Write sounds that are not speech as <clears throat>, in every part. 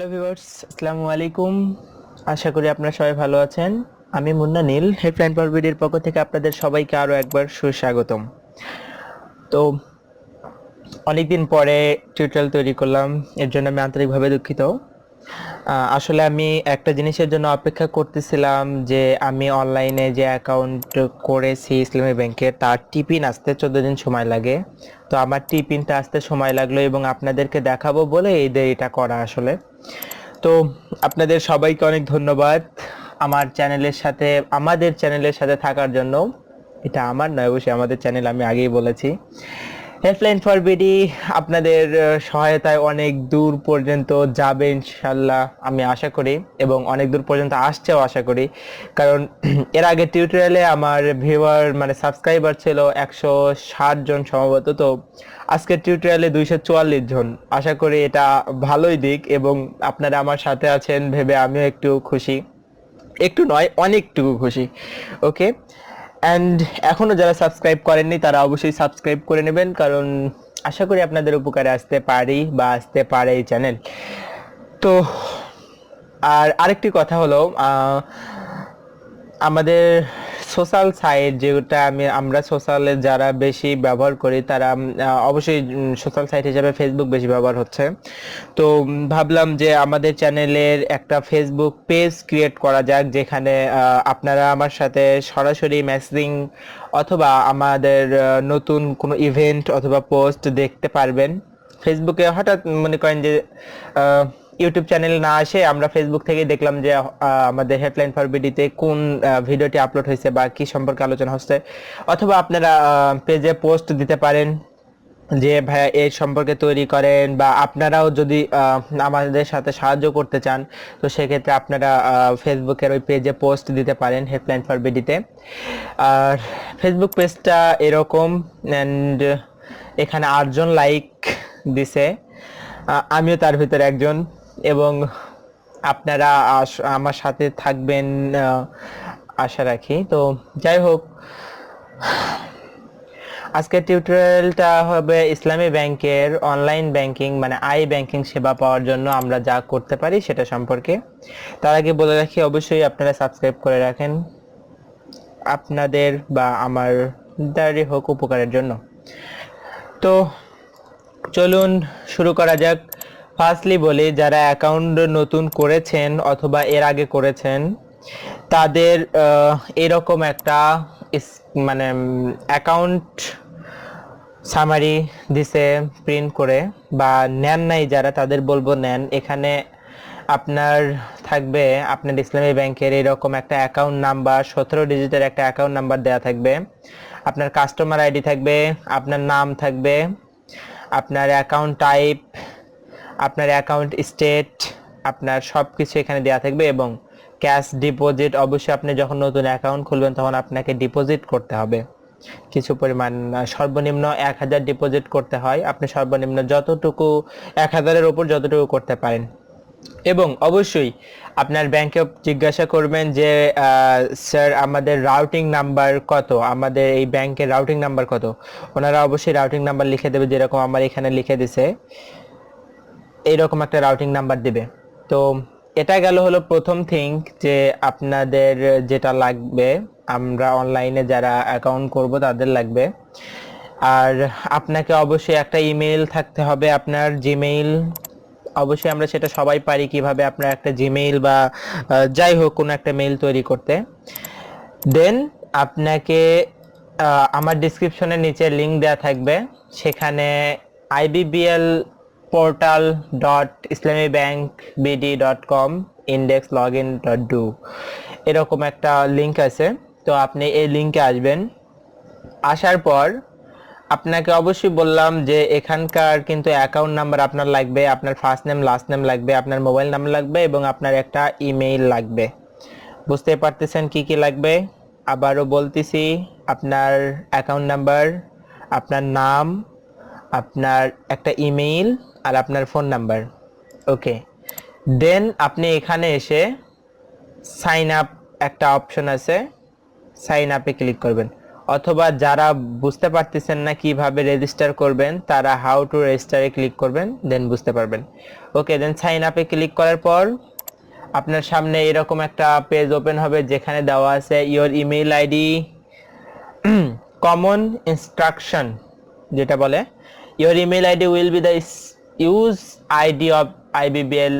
Hello viewers আসসালামু আলাইকুম আশা করি আপনারা সবাই ভালো আছেন। আমি মুন্না নীল। হেডলাইন পরবিডির পক্ষ থেকে আপনাদের সবাইকে আরও একবার সুস্বাগতম। তো, অনেকদিন পরে টিউটোরিয়াল তৈরি করলাম। এর জন্য আমি আন্তরিকভাবে দুঃখিত। আসলে আমি একটা জিনিসের জন্য অপেক্ষা করতেছিলাম যে আমি অনলাইনে যে অ্যাকাউন্ট করেছি ইসলামী ব্যাংকে, তার টিপিন আসতে চোদ্দ দিন সময় লাগে। তো আমার টিপিনটা আসতে সময় লাগল এবং আপনাদেরকে দেখাবো বলে এই দেরিটা করা আসলে। তো আপনাদের সবাইকে অনেক ধন্যবাদ আমার চ্যানেলের সাথে, আমাদের চ্যানেলের সাথে থাকার জন্য। এটা আমার নয়, অবশ্যই আমাদের চ্যানেল আমি আগেই বলেছি। হেল্পলাইন ফর বিডি আপনাদের সহায়তায় অনেক দূর পর্যন্ত যাবে ইনশাল্লাহ আমি আশা করি, এবং অনেক দূর পর্যন্ত আসছেও আশা করি। কারণ <clears throat> এর আগে টিউটোরিয়ালে আমার ভিউয়ার মানে সাবস্ক্রাইবার ছিল একশো ষাট জন সম্ভবত, তো আজকের টিউটোরিয়ালে দুইশো চুয়াল্লিশ জন। আশা করি এটা ভালোই দিক, এবং আপনারা আমার সাথে আছেন ভেবে আমিও একটু খুশি। একটু নয়, অনেকটুকু খুশি। ওকে অ্যান্ড এখনও যারা সাবস্ক্রাইব করেননি, তারা অবশ্যই সাবস্ক্রাইব করে নেবেন, কারণ আশা করি আপনাদের উপকারে আসতে পারি বা আসতে পারে এই চ্যানেল তো, আর আরেকটি কথা হলো আমাদের সোশ্যাল সাইট যেটা আমি, আমরা সোশ্যালে যারা বেশি ব্যবহার করি, তারা অবশ্যই সোশ্যাল সাইট হিসেবে ফেসবুক বেশি ব্যবহার হচ্ছে। তো ভাবলাম যে আমাদের চ্যানেলের একটা ফেসবুক পেজ ক্রিয়েট করা যাক, যেখানে আপনারা আমার সাথে সরাসরি মেসেজিং অথবা আমাদের নতুন কোনো ইভেন্ট অথবা পোস্ট দেখতে পারবেন। ফেসবুকে হঠাৎ মনে করেন যে ইউটিউব চ্যানেল না আসে, আমরা ফেসবুক থেকে দেখলাম যে আমাদের হেডলাইন ফর বিডিতে কোন ভিডিওটি আপলোড হয়েছে বা কি সম্পর্কে আলোচনা হচ্ছে। অথবা আপনারা পেজে পোস্ট দিতে পারেন যে, ভাইয়া এই সম্পর্কে তৈরি করেন বা আপনারাও যদি আমাদের সাথে সাহায্য করতে চান, তো সেক্ষেত্রে আপনারা ফেসবুকের ওই পেজে পোস্ট দিতে পারেন হেডলাইন ফর বিডিতে আর ফেসবুক পেজটা এরকম অ্যান্ড এখানে আটজন লাইক দিছে। আমিও তার ভিতরে একজন। এবং আপনারা আমার সাথে থাকবেন আশা রাখি। তো যাই হোক, আজকের টিউটোরিয়ালটা হবে ইসলামী ব্যাংকের অনলাইন ব্যাংকিং মানে আই ব্যাংকিং সেবা পাওয়ার জন্য আমরা যা করতে পারি সেটা সম্পর্কে। তার আগে বলে রাখি, অবশ্যই আপনারা সাবস্ক্রাইব করে রাখেন আপনাদের বা আমার দ্বারই হোক উপকারের জন্য। তো চলুন, শুরু করা যাক। ফার্স্টলি বলি, যারা অ্যাকাউন্ট নতুন করেছেন অথবা এর আগে করেছেন, তাদের এরকম একটা মানে অ্যাকাউন্ট সামারি দিছে প্রিন্ট করে, বা নেন নাই যারা, তাদের বলব নেন। এখানে আপনার থাকবে, আপনার ইসলামী ব্যাংকের এরকম একটা অ্যাকাউন্ট নাম্বার সতেরো ডিজিটের একটা অ্যাকাউন্ট নাম্বার দেওয়া থাকবে। আপনার কাস্টমার আইডি থাকবে, আপনার নাম থাকবে, আপনার অ্যাকাউন্ট টাইপ আপনার অ্যাকাউন্ট স্টেট আপনার সব কিছু এখানে দেওয়া থাকবে এবং ক্যাশ ডিপোজিট অবশ্যই আপনি যখন নতুন অ্যাকাউন্ট খুলবেন তখন আপনাকে ডিপোজিট করতে হবে। কিছু পরিমাণ সর্বনিম্ন এক হাজার ডিপোজিট করতে হয়। আপনি সর্বনিম্ন যতটুকু, এক হাজারের ওপর যতটুকু করতে পারেন। এবং অবশ্যই আপনার ব্যাংকে জিজ্ঞাসা করবেন যে স্যার আমাদের রাউটিং নাম্বার কত? আমাদের এই ব্যাংকের রাউটিং নাম্বার কত? ওনারা অবশ্যই রাউটিং নাম্বার লিখে দেবে যেরকম আমার এখানে লিখে দিছে। এইরকম একটা রাউটিং নাম্বার দিবে। তো এটা গেল হলো প্রথম থিং যে আপনাদের যেটা লাগবে, আমরা অনলাইনে যারা অ্যাকাউন্ট করব তাদের লাগবে। আর আপনাকে অবশ্যই একটা ইমেল থাকতে হবে, আপনার জিমেইল অবশ্যই আমরা সেটা সবাই পারি কীভাবে আপনার একটা জিমেইল বা যাই হোক কোনো একটা মেইল তৈরি করতে। দেন আপনাকে আমার ডিসক্রিপশনের নিচে লিঙ্ক দেওয়া থাকবে, সেখানে IBBL portal dot Islami bank BD dot com index log in dot do এরকম একটা লিংক আছে। তো আপনি এই লিংকে আসবেন। আসার পর আপনাকে অবশ্যই বললাম যে এখানকার কিন্তু অ্যাকাউন্ট নাম্বার আপনার লাগবে, আপনার ফার্স্ট নেম লাস্ট নেম লাগবে, আপনার মোবাইল নাম্বার লাগবে এবং আপনার একটা ইমেইল লাগবে। বুঝতে পারতেছেন কি কি লাগবে? আবারও বলতেছি, আপনার অ্যাকাউন্ট নাম্বার আপনার নাম, আপনার একটা ইমেইল আর আপনার ফোন নাম্বার ওকে দেন আপনি এখানে এসে সাইন আপ একটা অপশন আছে। সাইন আপে ক্লিক করবেন। অথবা যারা বুঝতে পারতেছেন না কীভাবে রেজিস্টার করবেন, তারা হাউ টু রেজিস্টারে ক্লিক করবেন দেন বুঝতে পারবেন। ওকে দেন সাইন আপে ক্লিক করার পর আপনার সামনে এরকম একটা পেজ ওপেন হবে যেখানে দেওয়া আছে your email ID common instruction যেটা বলে। Your email ID will be the use ID of IBBL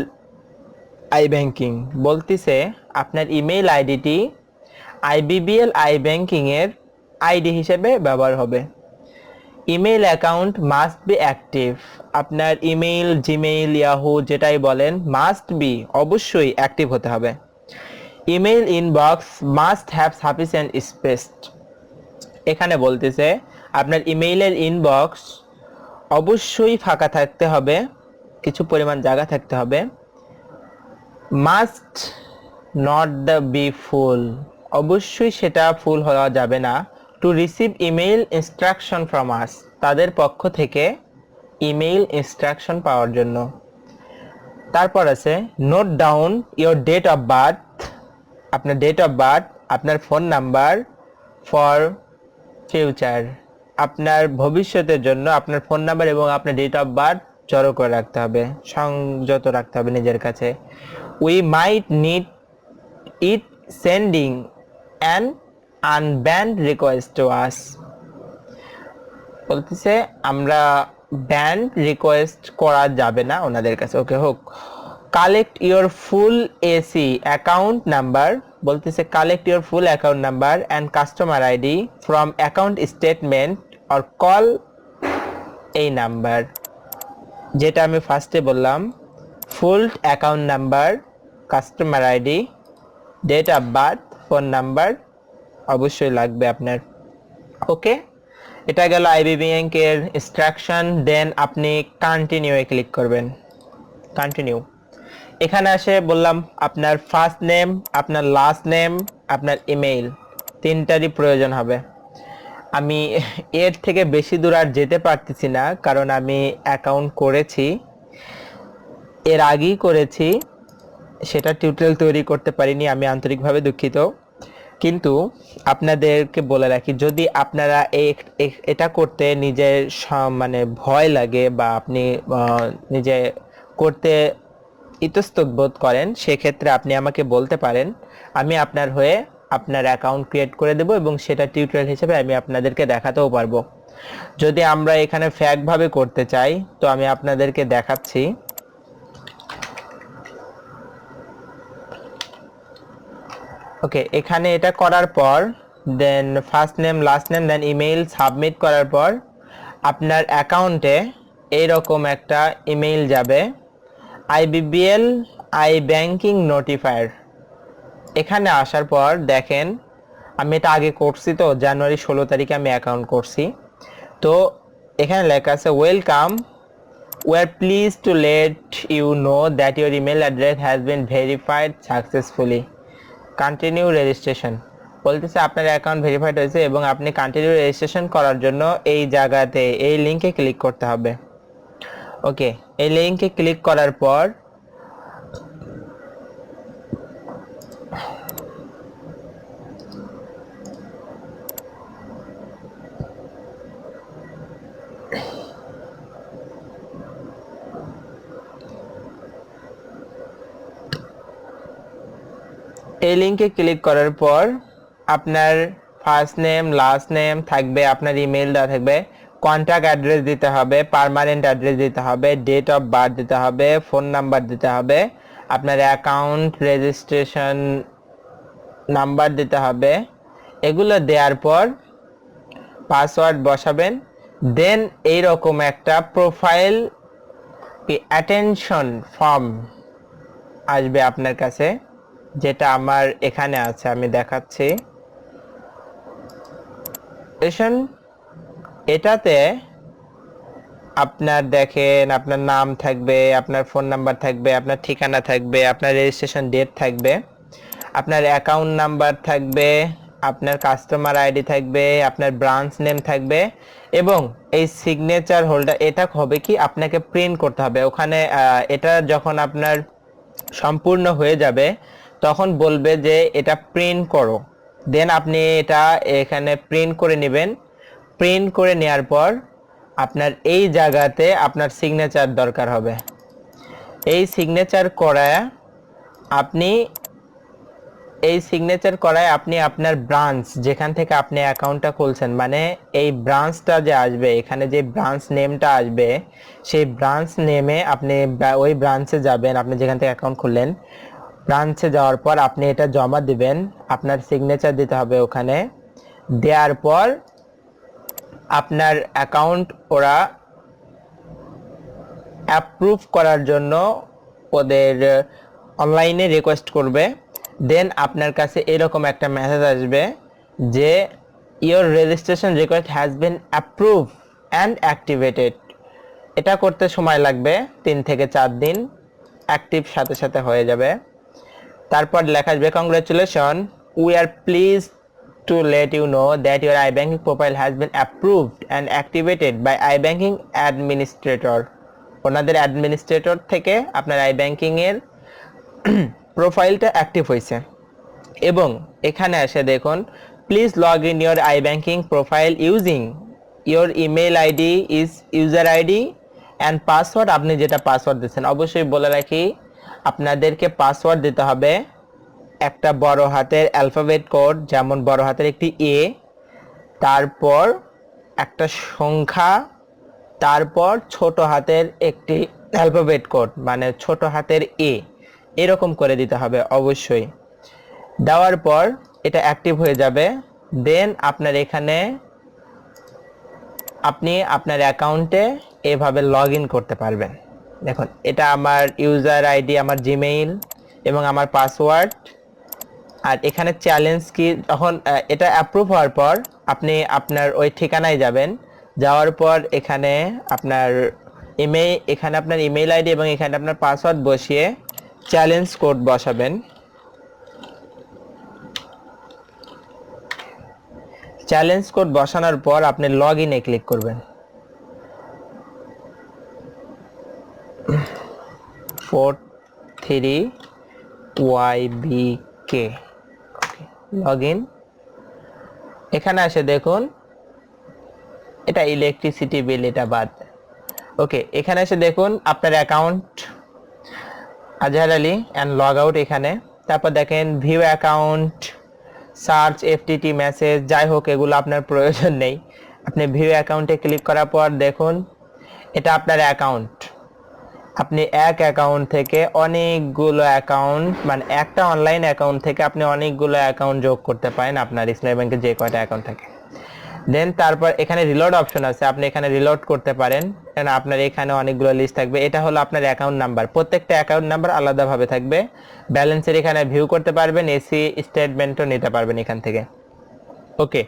I banking বলতেছে, আপনার ইমেল আইডিটি আইবিবিএল আই ব্যাংকিংয়ের আইডি হিসেবে ব্যবহার হবে। Email account must be active আপনার ইমেল জিমেইল ইয়াহু যেটাই বলেন মাস্ট বি অবশ্যই অ্যাক্টিভ হতে হবে। Email inbox must have sufficient space এখানে বলতেছে, আপনার ইমেইলের ইনবক্স অবশ্যই ফাঁকা থাকতে হবে, কিছু পরিমাণ জায়গা থাকতে হবে। Must not the be full অবশ্যই সেটা ফুল হওয়া যাবে না। To receive email instruction from us তাদের পক্ষ থেকে ইমেইল ইনস্ট্রাকশন পাওয়ার জন্য। তারপর আছে note down your date of birth আপনার ডেট অফ বার্থ আপনার ফোন নাম্বার ফর ফিউচার আপনার ভবিষ্যতের জন্য আপনার ফোন নাম্বার এবং আপনার ডেট অফ বার্থ জড়ো করে রাখতে হবে, সংযত রাখতে হবে নিজের কাছে। We might need it sending an unband request to us বলতেছে, আমরা ব্যান্ড রিকোয়েস্ট করা যাবে না ওনাদের কাছে। ওকে হোক। Collect your full AC account number বলতেছে collect your full account number and customer ID from account statement or call এই নাম্বার যেটা আমি ফার্স্টে বললাম full account number customer ID date of birth phone number অবশ্যই লাগবে আপনার। ওকে এটা গেল আইবিবি ব্যাংকের ইনস্ট্রাকশন দেন আপনি কন্টিনিউয়ে ক্লিক করবেন। কন্টিনিউ এখানে আসে বললাম আপনার ফার্স্ট নেম আপনার লাস্ট নেম আপনার ইমেইল তিনটারই প্রয়োজন হবে। আমি এর থেকে বেশি দূর আর যেতে পারতেছি না, কারণ আমি অ্যাকাউন্ট করেছি। এর আগেই করেছি, সেটা টিউটোরিয়াল তৈরি করতে পারিনি, আমি আন্তরিকভাবে দুঃখিত। কিন্তু আপনাদেরকে বলে রাখি, যদি আপনারা এটা করতে নিজের মানে ভয় লাগে বা আপনি নিজে করতে ইতস্তত বোধ করেন, সেক্ষেত্রে আপনি আমাকে বলতে পারেন, আমি আপনার হয়ে আপনার অ্যাকাউন্ট ক্রিয়েট করে দেব এবং সেটা টিউটোরিয়াল হিসেবে আমি আপনাদেরকে দেখাতেও পারব। যদি আমরা এখানে ফ্যাকভাবে করতে চাই, তো আমি আপনাদেরকে দেখাচ্ছি। ওকে এখানে এটা করার পর then first name last name then email submit করার পর, আপনার অ্যাকাউন্টে এইরকম একটা ইমেইল যাবে। আইবিবিএল আই ব্যাংকিং নোটিফায়ার এখানে আসার পর দেখেন, আমি এটা আগে করছি তো, জানুয়ারি ষোলো তারিখে আমি অ্যাকাউন্ট করছি। তো এখানে লেখা আছে welcome are pleased to let you know that your email address has been verified successfully. Continue registration বলতেছে, আপনার অ্যাকাউন্ট ভেরিফাইড হয়েছে এবং আপনি কন্টিনিউ রেজিস্ট্রেশন করার জন্য এই জায়গাতে, এই লিংকে ক্লিক করতে হবে। ওকে এই লিংকে ক্লিক করার পর এই লিঙ্কে ক্লিক করার পর আপনার ফার্স্ট নেম লাস্ট নেম থাকবে, আপনার ইমেল দেওয়া থাকবে। কন্ট্যাক্ট অ্যাড্রেস দিতে হবে পার্মানেন্ট অ্যাড্রেস দিতে হবে ডেট অফ বার্থ দিতে হবে ফোন নাম্বার দিতে হবে, আপনার অ্যাকাউন্ট রেজিস্ট্রেশন নাম্বার দিতে হবে। এগুলো দেওয়ার পর পাসওয়ার্ড বসাবেন। দেন এইরকম একটা প্রোফাইল অ্যাটেনশন ফর্ম আসবে আপনার কাছে, যেটা আমার এখানে আছে, আমি দেখাচ্ছি। এটাতে আপনার দেখেন, আপনার নাম থাকবে, আপনার ফোন নাম্বার থাকবে, আপনার ঠিকানা থাকবে, আপনার রেজিস্ট্রেশন ডেট থাকবে, আপনার অ্যাকাউন্ট নাম্বার থাকবে আপনার কাস্টমার আইডি থাকবে, আপনার ব্রাঞ্চ নেম থাকবে এবং এই সিগনেচার হোল্ডার এটা হবে কি আপনাকে প্রিন্ট করতে হবে। ওখানে এটা যখন আপনার সম্পূর্ণ হয়ে যাবে, তখন বলবে যে এটা প্রিন্ট করো। দেন আপনি এটা এখানে প্রিন্ট করে নেবেন। প্রিন্ট করে নেওয়ার পর আপনার এই জায়গাতে আপনার সিগনেচার দরকার হবে। এই সিগনেচার করায় আপনি এই সিগনেচার করায় আপনি আপনার ব্রাঞ্চ যেখান থেকে আপনি অ্যাকাউন্টটা খুলছেন মানে এই ব্রাঞ্চটা যে আসবে, এখানে যে ব্রাঞ্চ নেমটা আসবে, সেই ব্রাঞ্চ নেমে আপনি ওই ব্রাঞ্চে যাবেন, আপনি যেখান থেকে অ্যাকাউন্ট খুললেন ব্রাঞ্চে যাওয়ার পর আপনি এটা জমা দিবেন, আপনার সিগনেচার দিতে হবে ওখানে, দেওয়ার পর আপনার অ্যাকাউন্ট ওরা অ্যাপ্রুভ করার জন্য ওদের অনলাইনে রিকোয়েস্ট করবে। দেন আপনার কাছে এরকম একটা মেসেজ আসবে যে your registration request has been approve and activated এটা করতে সময় লাগবে, তিন থেকে চার দিন অ্যাক্টিভ সাথে সাথে হয়ে যাবে। তারপর লেখা আসবে congratulation we are please to let you know that your I banking profile has been approved and activated by I banking administrator ওনাদের অ্যাডমিনিস্ট্রেটর থেকে আপনার আই ব্যাঙ্কিংয়ের প্রোফাইলটা অ্যাক্টিভ হয়েছে। এবং এখানে এসে দেখুন please log in your I banking profile using your email ID is user ID and password আপনি যেটা পাসওয়ার্ড দিচ্ছেন, অবশ্যই বলে রাখি, আপনাদেরকে পাসওয়ার্ড দিতে হবে একটা বড় হাতের অ্যালফাবেট কোড যেমন বড় হাতের একটি এ তারপর একটা সংখ্যা, তারপর ছোট হাতের একটি অ্যালফাবেট কোড মানে ছোট হাতের এ এরকম করে দিতে হবে, অবশ্যই। দেওয়ার পর এটা অ্যাক্টিভ হয়ে যাবে। দেন আপনার এখানে আপনি আপনার অ্যাকাউন্টে এভাবে লগ করতে পারবেন। দেখুন, এটা আমার ইউজার আইডি আমার জিমেইল এবং আমার পাসওয়ার্ড আর এখানে চ্যালেঞ্জ কি তখন এটা অ্যাপ্রুভ হওয়ার পর আপনি আপনার ওই ঠিকানায় যাবেন। যাওয়ার পর এখানে আপনার ইমেইল এখানে আপনার ইমেইল আইডি এবং এখানে আপনার পাসওয়ার্ড বসিয়ে চ্যালেঞ্জ কোড বসাবেন। চ্যালেঞ্জ কোড বসানোর পর আপনি লগ ইনে ক্লিক করবেন। Four three Y B K. Log in এখানে আসে দেখুন, এটা ইলেকট্রিসিটি বিল এটা বাদ। ওকে, এখানে এসে দেখুন, আপনার account Azhar Ali and log out এখানে। তারপর দেখেন view account search FTT message যাই হোক, এগুলো আপনার প্রয়োজন নেই। আপনি ভিউ অ্যাকাউন্টে ক্লিক করার পর দেখুন, এটা আপনার অ্যাকাউন্ট আপনি এক অ্যাকাউন্ট থেকে অনেকগুলো অ্যাকাউন্ট মানে একটা অনলাইন অ্যাকাউন্ট থেকে আপনি অনেকগুলো অ্যাকাউন্ট যোগ করতে পারেন আপনার ইসলামী ব্যাংকে যে কয়টা অ্যাকাউন্ট থাকে। দেন তারপর এখানে রিলোড অপশন আছে, আপনি এখানে রিলোড করতে পারেন। কারণ আপনার এখানে অনেকগুলো লিস্ট থাকবে। এটা হলো আপনার অ্যাকাউন্ট নাম্বার প্রত্যেকটা অ্যাকাউন্ট নাম্বার আলাদাভাবে থাকবে। ব্যালেন্সের এখানে ভিউ করতে পারবেন এসি স্টেটমেন্টও নিতে পারবেন এখান থেকে। ওকে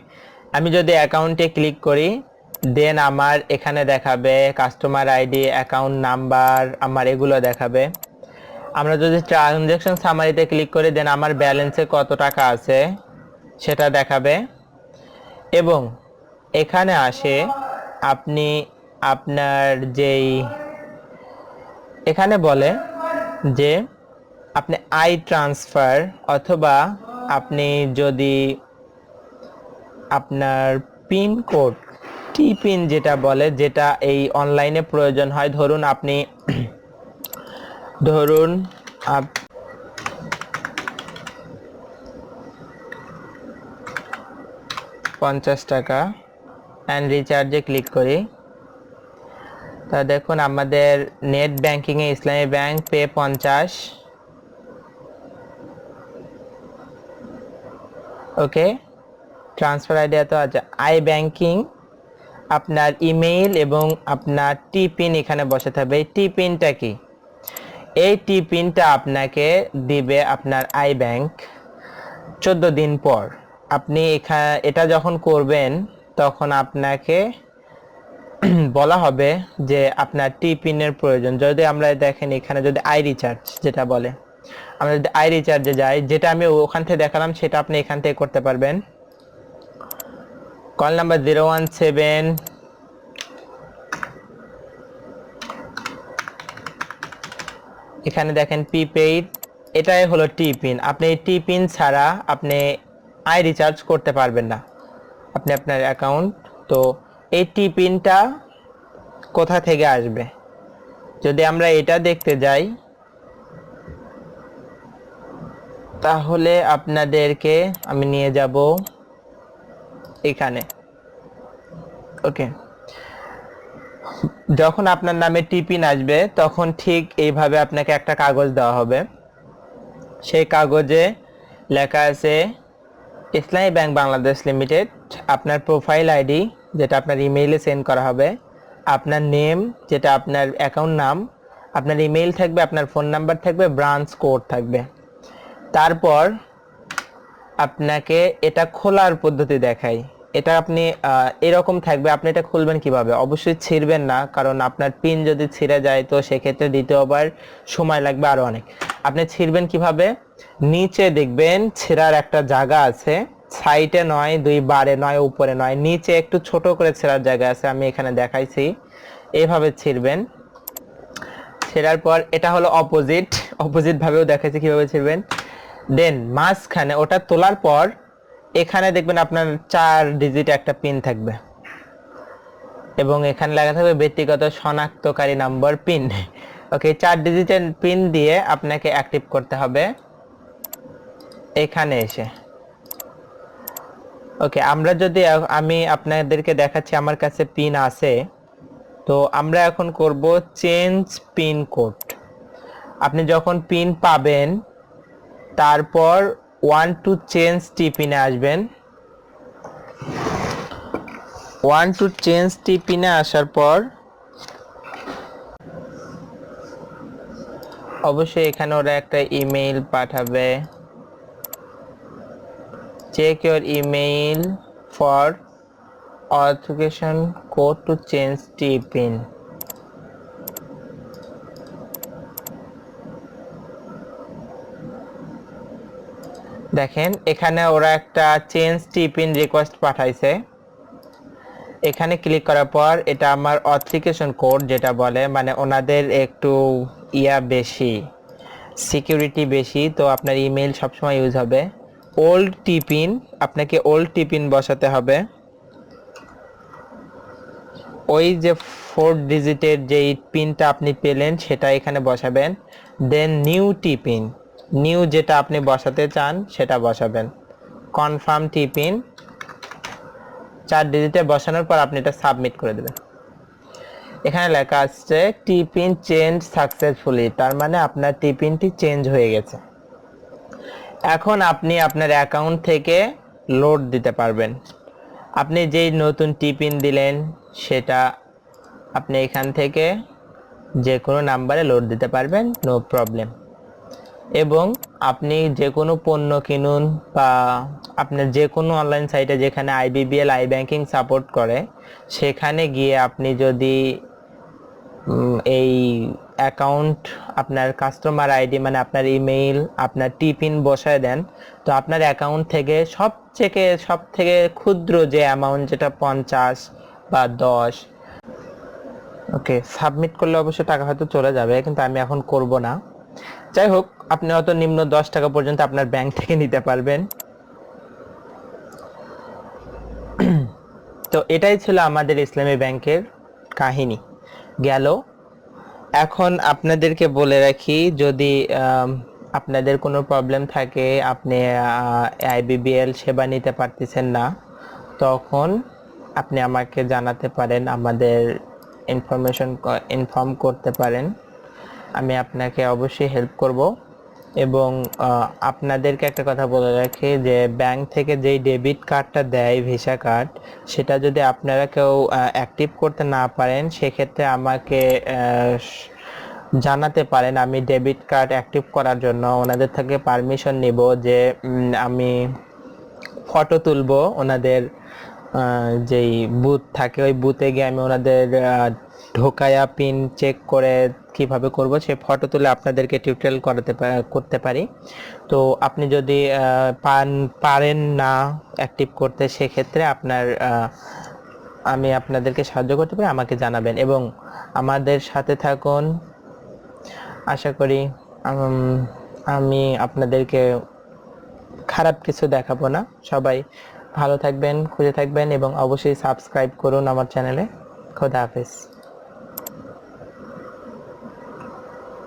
আমি যদি অ্যাকাউন্টে ক্লিক করি দেন আমার এখানে দেখাবে কাস্টমার আইডি অ্যাকাউন্ট নাম্বার আমার এগুলো দেখাবে। আমরা যদি ট্রানজ্যাকশন সামারিতে ক্লিক করি দেন আমার ব্যালেন্সে কত টাকা আছে, সেটা দেখাবে। এবং এখানে আসে আপনি আপনার যেই, এখানে বলে যে আপনি আই ট্রান্সফার অথবা আপনি যদি আপনার পিন কোড টি পিন যেটা বলে, যেটা এই অনলাইনে প্রয়োজন হয়, ধরুন আপনি <clears throat> ধরুন আপ- পঞ্চাশ টাকা অ্যান্ড রিচার্জে ক্লিক করি। তা দেখুন, আমাদের নেট ব্যাংকিংয়ে ইসলামী ব্যাংক পে পঞ্চাশ। ওকে ট্রান্সফার আইডি এত আছে। আই ব্যাংকিং আপনার ইমেইল এবং আপনার টি পিন এখানে বসে থাকবে এই টি পিনটা কি? এই টি পিনটা আপনাকে দিবে আপনার আই ব্যাংক চোদ্দ দিন পর। আপনি এখানে এটা যখন করবেন তখন আপনাকে <clears throat> বলা হবে যে আপনার টি পিনের প্রয়োজন। যদি আমরা দেখেন এখানে যদি আই রিচার্জ যেটা বলে, আমরা যদি আই রিচার্জে যাই, যেটা আমি ওখান থেকে দেখালাম সেটা আপনি এখান থেকে করতে পারবেন। Call number zero one seven এখানে দেখেন প্রিপেইড, এটাই হলো টি পিন আপনি টি পিন ছাড়া আপনি আই রিচার্জ করতে পারবেন না। আপনি আপনার অ্যাকাউন্ট তো এই টি পিনটা কোথা থেকে আসবে? যদি আমরা এটা দেখতে যাই, তাহলে আপনাদেরকে আমি নিয়ে যাব এখানে। ওকে। যখন আপনার নামে টিপিন আসবে, তখন ঠিক এইভাবে আপনাকে একটা কাগজ দেওয়া হবে। সেই কাগজে লেখা আছে ইসলামী ব্যাংক বাংলাদেশ লিমিটেড, আপনার প্রোফাইল আইডি যেটা আপনার ইমেইলে সেন্ড করা হবে, আপনার নেম যেটা আপনার অ্যাকাউন্ট নাম, আপনার ইমেইল থাকবে, আপনার ফোন নাম্বার থাকবে ব্রাঞ্চ কোড থাকবে। তারপর আপনাকে এটা খোলার পদ্ধতি দেখাই। এটা আপনি এরকম থাকবে, আপনি এটা খুলবেন কীভাবে? অবশ্যই ছিঁড়বেন না, কারণ আপনার পিন যদি ছিঁড়ে যায়, তো সেক্ষেত্রে দ্বিতীয়বার সময় লাগবে আরও অনেক। আপনি ছিঁড়বেন কীভাবে? নিচে দেখবেন ছেঁড়ার একটা জায়গা আছে, সাইডে নয়, দুই বারে নয়, উপরে নয়, নিচে একটু ছোট করে ছেঁড়ার জায়গা আছে, আমি এখানে দেখাইছি। এভাবে ছিঁড়বেন। ছেঁড়ার পর এটা হলো অপোজিট অপোজিট ভাবেও দেখাচ্ছে কীভাবে ছিঁড়বেন। দেন মাঝখানে, ওটা তোলার পর এখানে দেখবেন আপনার চার ডিজিট একটা পিন থাকবে। এবং এখানে লেখা থাকবে ব্যক্তিগত শনাক্তকারী নাম্বার পিন ওকে চার ডিজিটের পিন দিয়ে আপনাকে অ্যাক্টিভ করতে হবে। এখানে এসে। ওকে আমরা যদি আমি আপনাদেরকে দেখাচ্ছি, আমার কাছে পিন আছে। তো আমরা এখন করব চেঞ্জ পিন কোড আপনি যখন পিন পাবেন, তারপর ওয়ান টু চেঞ্জ টি পিনে আসবেন ওয়ান টু চেঞ্জ টি পিনে আসার পর অবশ্যই এখানে ওরা একটা ইমেইল পাঠাবে check your email for authentication code to change TPIN. দেখেন, এখানে ওরা একটা চেঞ্জ টিপিন রিকোয়েস্ট পাঠাইছে। এখানে ক্লিক করার পর এটা আমার অথেন্টিকেশন কোড যেটা বলে মানে ওনাদের একটু ইয়া বেশি সিকিউরিটি বেশি, তো আপনার ইমেল সবসময় ইউজ হবে। ওল্ড টিপিন, আপনাকে ওল্ড টিপিন বসাতে হবে। ওই যে ফোর ডিজিটের যেই পিনটা আপনি পেলেন, সেটা এখানে বসাবেন। Then new T pin new যেটা আপনি বসাতে চান, সেটা বসাবেন। কনফার্ম টি পিন চার ডিজিটে বসানোর পর আপনি এটা সাবমিট করে দেবেন। এখানে লেখা আসছে টি পিন চেঞ্জ সাকসেসফুলি তার মানে আপনার টি পিনটি চেঞ্জ হয়ে গেছে। এখন আপনি আপনার অ্যাকাউন্ট থেকে লোড দিতে পারবেন। আপনি যেই নতুন টিপিন দিলেন, সেটা আপনি এখান থেকে যে কোনো নাম্বারে লোড দিতে পারবেন নো প্রবলেম এবং আপনি যে কোনো পণ্য কিনুন বা আপনার যে কোনো অনলাইন সাইটে যেখানে আইবিবিএল আই ব্যাংকিং সাপোর্ট করে, সেখানে গিয়ে আপনি যদি এই অ্যাকাউন্ট আপনার কাস্টমার আইডি মানে আপনার ইমেইল আপনার টিপিন বসায় দেন, তো আপনার অ্যাকাউন্ট থেকে সব থেকে সব থেকে ক্ষুদ্র যে অ্যামাউন্ট যেটা পঞ্চাশ বা দশ ওকে সাবমিট করলে অবশ্যই টাকা হয়তো চলে যাবে, কিন্তু আমি এখন করব না। যাই হোক আপনি হয়তো নিম্ন দশ টাকা পর্যন্ত আপনার ব্যাংক থেকে নিতে পারবেন। <clears throat> তো এটাই ছিল আমাদের ইসলামী ব্যাংকের কাহিনী। গেল। এখন আপনাদেরকে বলে রাখি, যদি আপনাদের কোনো প্রবলেম থাকে, আপনি আইবিবিএল সেবা নিতে পারতেছেন না, তখন আপনি আমাকে জানাতে পারেন, আমাদের ইনফরমেশন ইনফর্ম করতে পারেন। আমি আপনাকে অবশ্যই হেল্প করব এবং আপনাদেরকে একটা কথা বলে রাখি যে ব্যাংক থেকে যেই ডেবিট কার্ডটা দেয় ভিসা কার্ড সেটা যদি আপনারা কেউ অ্যাক্টিভ করতে না পারেন, সেক্ষেত্রে আমাকে জানাতে পারেন আমি ডেবিট কার্ড অ্যাক্টিভ করার জন্য। ওনাদের থেকে পারমিশন নিব যে আমি ফটো তুলবো। ওনাদের যেই বুথ থাকে, ওই বুথে গিয়ে আমি ওনাদের ঢোকায়া পিন চেক করে কীভাবে করব সে ফটো তুলে আপনাদেরকে টিউটোরিয়াল করাতে করতে পারি। তো আপনি যদি পান, পারেন না অ্যাক্টিভ করতে, সেক্ষেত্রে আপনার আমি আপনাদেরকে সাহায্য করতে পারি, আমাকে জানাবেন। এবং আমাদের সাথে থাকুন। আশা করি আমি আপনাদেরকে খারাপ কিছু দেখাবো না। সবাই ভালো থাকবেন, খুঁজে থাকবেন এবং অবশ্যই সাবস্ক্রাইব করুন আমার চ্যানেলে খোদা হাফেজ।